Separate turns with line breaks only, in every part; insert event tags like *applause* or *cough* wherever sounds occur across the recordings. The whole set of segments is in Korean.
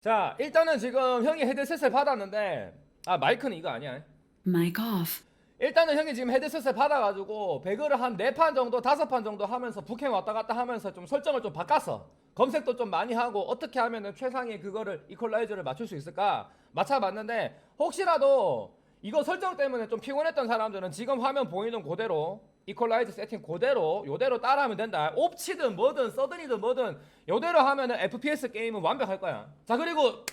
자 일단은 지금 형이 헤드셋을 받았는데 아 마이크는 이거 아니야
Mic off.
일단은 형이 지금 헤드셋을 받아가지고 배그를 한 네 판 정도 다섯 판 정도 하면서 북행 왔다 갔다 하면서 좀 설정을 좀 바꿨어 검색도 좀 많이 하고 어떻게 하면은 최상의 그거를 이퀄라이저를 맞출 수 있을까 맞춰봤는데 혹시라도 이거 설정 때문에 좀 피곤했던 사람들은 지금 화면 보이는 그대로 이퀄라이저 세팅 그대로 요대로 따라하면 된다. 옵치든 뭐든 서든이든 뭐든 요대로 하면은 FPS 게임은 완벽할 거야. 자 그리고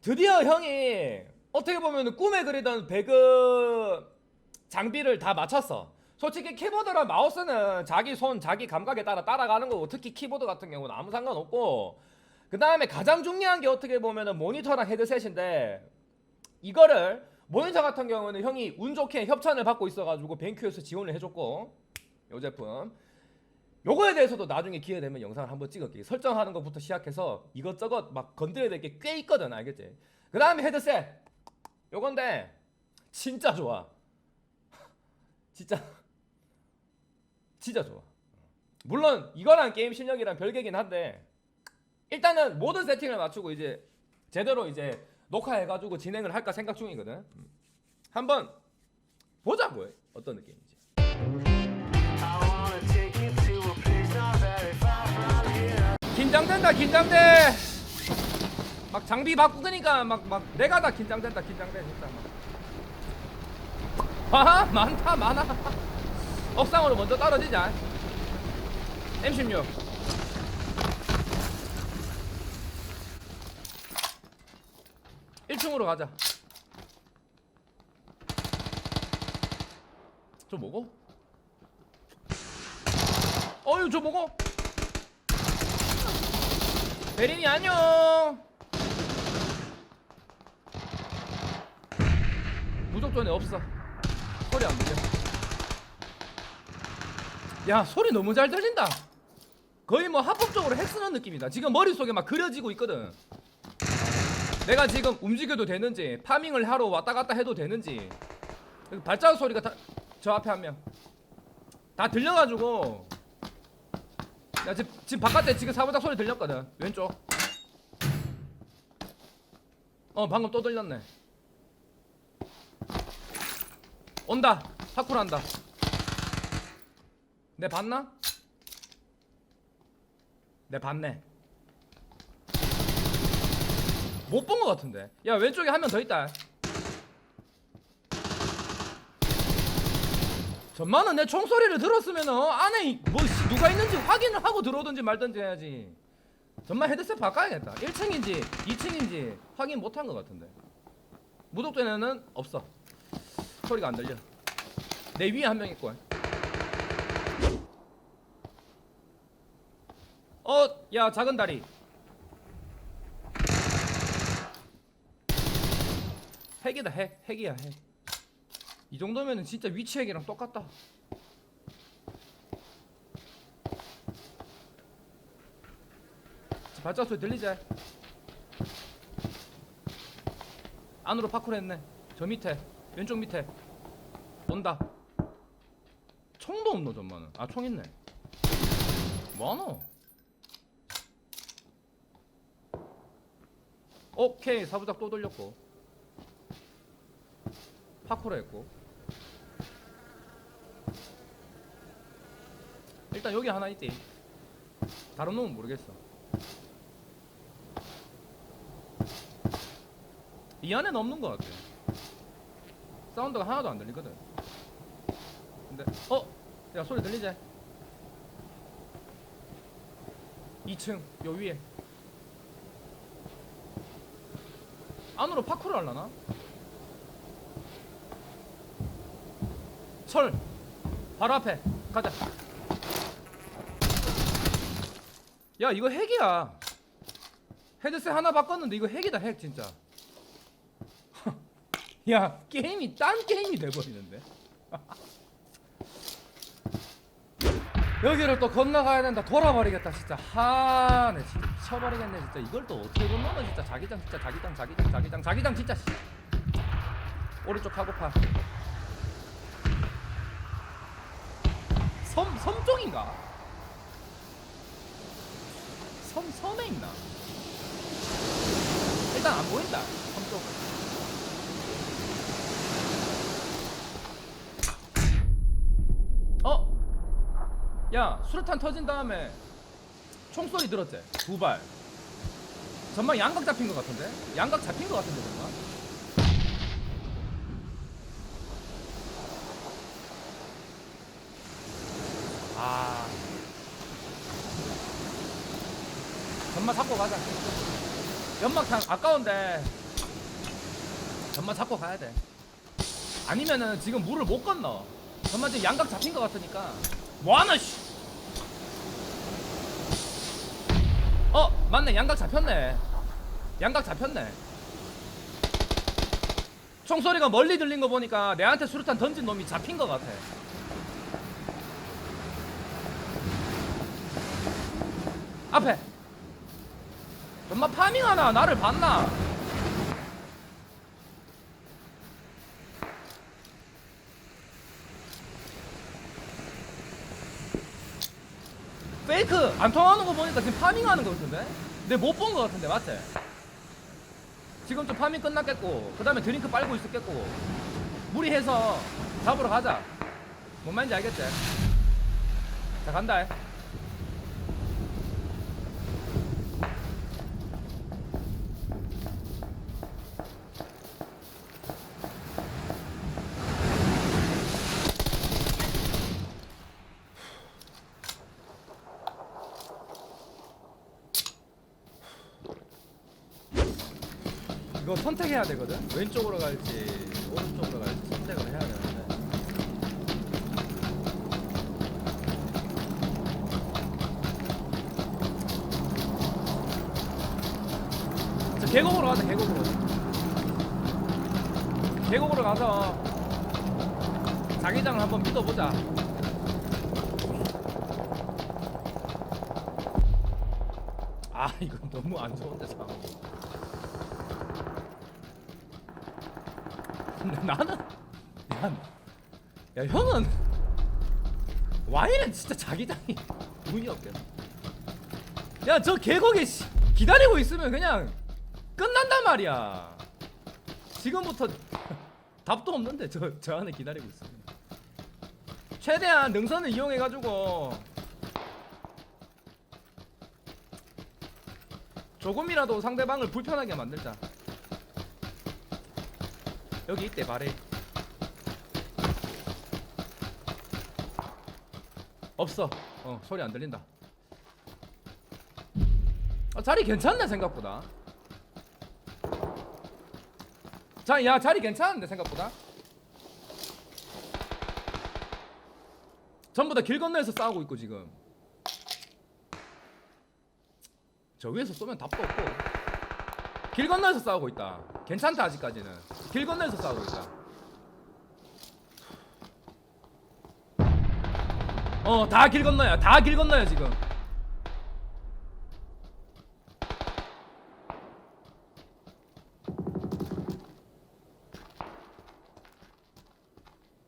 드디어 형이 어떻게 보면 꿈에 그리던 배그 장비를 다 맞췄어. 솔직히 키보드랑 마우스는 자기 손, 자기 감각에 따라 따라가는 거고 특히 키보드 같은 경우는 아무 상관없고. 그 다음에 가장 중요한 게 어떻게 보면은 모니터랑 헤드셋인데 이거를 모니터 같은 경우는 형이 운 좋게 협찬을 받고 있어가지고 뱅큐에서 지원을 해줬고 요 제품. 요거에 대해서도 나중에 기회 되면 영상을 한번 찍을게. 설정하는 것부터 시작해서 이것저것 막 건드려야 될 게 꽤 있거든 알겠지? 그 다음에 헤드셋. 요건데 진짜 좋아. *laughs* 진짜 진짜 좋아. 물론 이거랑 게임 실력이랑 별개긴 한데 일단은 모든 세팅을 맞추고 이제 제대로 이제 녹화해가지고 진행을 할까 생각 중이거든. 음. 한번 보자고요 어떤 느낌인지. 긴장된다 긴장돼. 막 장비 바꾸니까 막 막 내가 다 긴장된다 긴장돼 진짜 막. 아, 많다 많아. *laughs* 옥상으로 먼저 떨어지자. M16 1층으로 가자 저 뭐고? 어유 저 뭐고? 베린이 안녕. 무적전에 없어. 소리 안 들려. 야 소리 너무 잘 들린다. 거의 뭐 합법적으로 핵 쓰는 느낌이다. 지금 머릿속에 막 그려지고 있거든. 내가 지금 움직여도 되는지 파밍을 하러 왔다 갔다 해도 되는지. 발자국 소리가 다 저 앞에 한 명. 다 들려가지고. 야 지금, 지금 바깥에 지금 사보작 소리 들렸거든 왼쪽. 어 방금 또 들렸네. 온다. 파쿠한다. 내 봤나? 내 봤네 못 본 것 같은데. 야 왼쪽에 한 명 더 있다. 전만은 내 총소리를 들었으면 어, 안에 이- 뭐 씨, 누가 있는지 확인을 하고 들어오든지 말든지 해야지. 전만 헤드셋 바꿔야겠다. 1층인지 2층인지 확인 못 한 것 같은데. 무독전에는 없어. 소리가 안 들려. 내 위에 한 명 있고. 어 야 작은 다리 핵이다 핵 핵이야 핵이 정도면은 진짜 위치 핵이랑 똑같다. 자, 발자국 소리 들리지? 안으로 파쿠르 했네. 저 밑에 왼쪽 밑에 온다. 총도 없노 전만은. 아 총 있네. 뭐하노? 오케이 사부작 또 돌렸고 파쿠르 했고 일단 여기 하나 있지 다른 놈은 모르겠어 이 안에는 없는 것 같아 사운드가 하나도 안 들리거든 근데 어? 야 소리 들리지? 2층 요 위에 안으로 파쿠르 하려나? 철 바로 앞에. 가자. 야 이거 핵이야. 헤드셋 하나 바꿨는데 이거 핵이다 핵 진짜. *laughs* 야 게임이 딴 게임이 돼버리는데. *laughs* 여기를 또 건너가야 된다. 돌아버리겠다 진짜. 하네 진짜 미쳐버리겠네 진짜. 이걸 또 어떻게 건너가 진짜. 자기장 진짜. 자기장 자기장 자기장 자기장 진짜 씨. 오른쪽 카고파 섬, 섬 쪽인가? 섬, 섬에 있나? 수류탄 안 보인다. 섬 쪽. 어? 야 수류탄 터진 다음에 총소리 들었지? 두 발. 전방 양각 잡힌 것 같은데? 양각 잡힌 것 같은데 전방? 전마 잡고 가자. 연막탄 아까운데 전마 잡고 가야 돼. 아니면은 지금 물을 못 건너. 전마 지금 양각 잡힌 것 같으니까 뭐하나 씨. 어 맞네 양각 잡혔네. 양각 잡혔네. 총소리가 멀리 들린 거 보니까 내한테 수류탄 던진 놈이 잡힌 것 같아. 앞에. 엄마 파밍하나 나를 봤나? 페이크 안 통하는 거 보니까 지금 파밍하는 거 같은데? 내못본 거 같은데 맞지? 지금 좀 파밍 끝났겠고 그 다음에 드링크 빨고 있었겠고 무리해서 잡으러 가자 뭔 말인지 알겠지? 자 간다 선택해야 되거든? 왼쪽으로 갈지 오른쪽으로 갈지 선택을 해야 되는데. 자 계곡으로 가자 계곡으로. 계곡으로 가서 자기장을 한번 믿어보자. 아 이거 너무 안 좋은데 상황 근데 나는 야, 야 형은 와인은 진짜 자기장이 운이 없겠네. 야저 계곡에 씨, 기다리고 있으면 그냥 끝난단 말이야. 지금부터 *laughs* 답도 없는데 저, 저 안에 기다리고 있으면. 최대한 능선을 이용해 가지고 조금이라도 상대방을 불편하게 만들자 여기 있대 발에 없어. 어 소리 안 들린다. 아, 자리 괜찮네 생각보다. 자, 야 자리 괜찮은데 생각보다. 전부 다 길 건너에서 싸우고 있고 지금. 저 위에서 쏘면 답도 없고. 길 건너에서 싸우고 있다. 괜찮다 아직까지는 길 건너에서 싸우고 있다. 어 다 길 건너야 다 길 건너야 지금.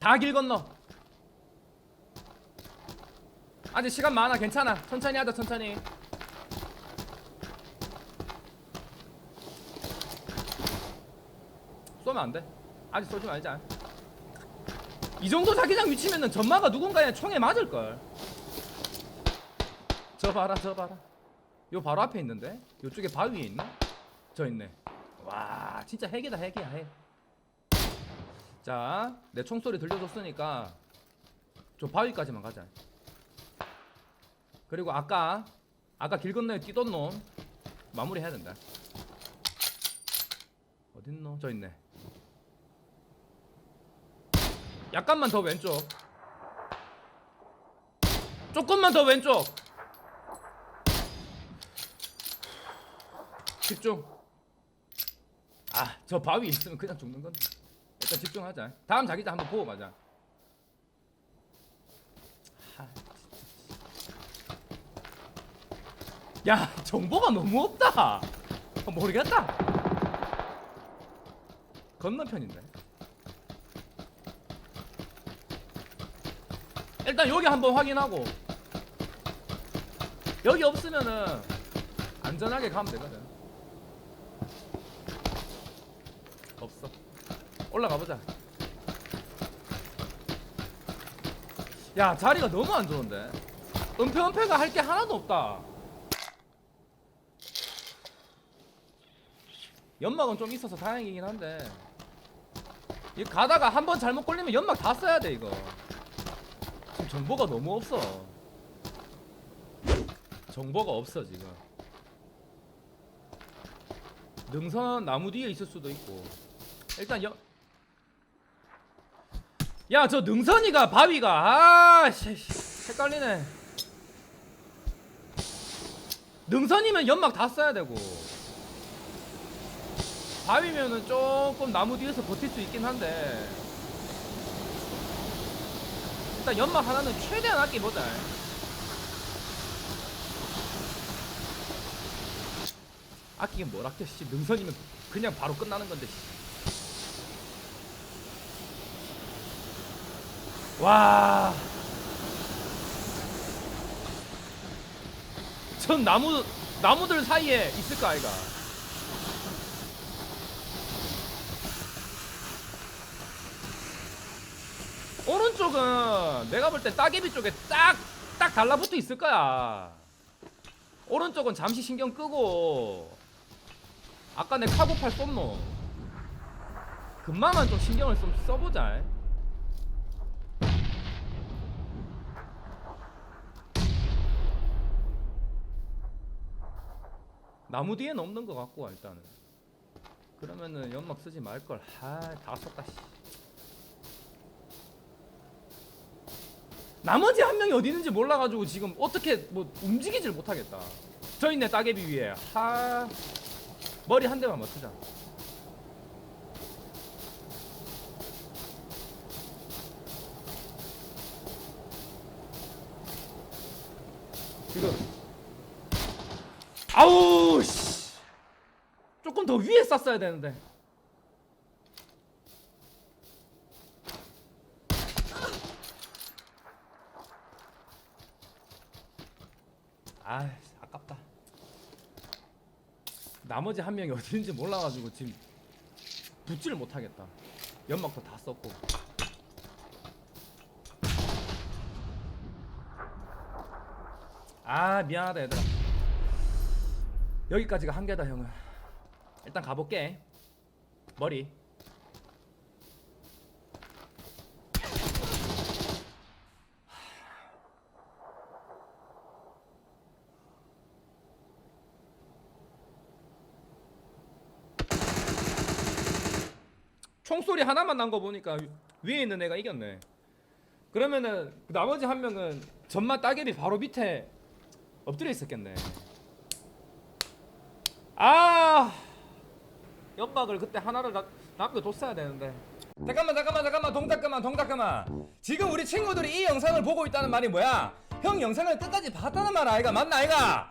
다 길 건너. 아직 시간 많아. 괜찮아. 천천히 하자 천천히 쏘면 안 돼. 아직 쏘지 말자. 이 정도 자기장 위치면은 전마가 누군가에 총에 맞을 걸. 저 봐라, 저 봐라. 요 바로 앞에 있는데. 요쪽에 바위에 있나? 저 있네. 와, 진짜 핵이다, 핵이야, 핵. 자, 내 총소리 들려줬으니까 저 바위까지만 가자. 그리고 아까 아까 길 건너에 뛰던 놈 마무리 해야 된다. 어딨노? 저 있네. 약간만 더 왼쪽. 조금만 더 왼쪽. 집중. 아, 저 바위 있으면 그냥 죽는 건데. 일단 집중하자. 다음 자기장 한번 보고 가자. 하, 진짜. 야, 정보가 너무 없다. 어, 모르겠다. 건너편인데. 일단 여기 한번 확인하고. 여기 없으면은 안전하게 가면 되거든. 없어. 올라가 보자. 야 자리가 너무 안 좋은데? 은폐 은폐가 할 게 하나도 없다. 연막은 좀 있어서 다행이긴 한데. 이 가다가 한 번 잘못 걸리면 연막 다 써야 돼 이거 지금 정보가 너무 없어. 정보가 없어 지금. 능선 나무 뒤에 있을 수도 있고. 일단 여... 야저 능선이가 바위가. 아 씨 헷갈리네. 능선이면 연막 다 써야 되고. 바위면은 조금 나무 뒤에서 버틸 수 있긴 한데 일단 연막 하나는 최대한 아껴보자 아끼긴 뭘 아껴 씨 능선이면 그냥 바로 끝나는 건데 씨. 와. 전 나무 나무들 사이에 있을까 아이가? 쪽은 내가 볼 때 따개비 쪽에 딱 딱 달라붙어 있을 거야. 오른쪽은 잠시 신경 끄고 아까 내 카고팔 쏜노. 금마만 좀 신경을 좀 써보자. 나무 뒤에는 없는 것 같고 일단은. 그러면은 연막 쓰지 말걸. 아다 썼다 씨 나머지 한 명이 어디 있는지 몰라가지고 지금 어떻게 뭐 움직이질 못하겠다. 저 있네 따개비 위에. 하 머리 한 대만 맞추자. 지금. 아우 씨. 조금 더 위에 쐈어야 되는데 아 아깝다. 나머지 한 명이 *laughs* 있는지 몰라가지고 지금 붙지를 못하겠다. 연막도 다 썼고. 아 미안하다 얘들아. 여기까지가 한계다 형은. 일단 가볼게. 머리 총소리 하나만 난 거 보니까 위에 있는 애가 이겼네. 그러면은 그 나머지 한 명은 전마 따개비 바로 밑에 엎드려 있었겠네. 아 연막을 그때 하나를 나, 남겨뒀어야 되는데. 잠깐만 잠깐만 잠깐만 동작 그만 동작 그만. 지금 우리 친구들이 이 영상을 보고 있다는 말이 뭐야? 형 영상을 끝까지 봤다는 말 아이가 맞나 아이가?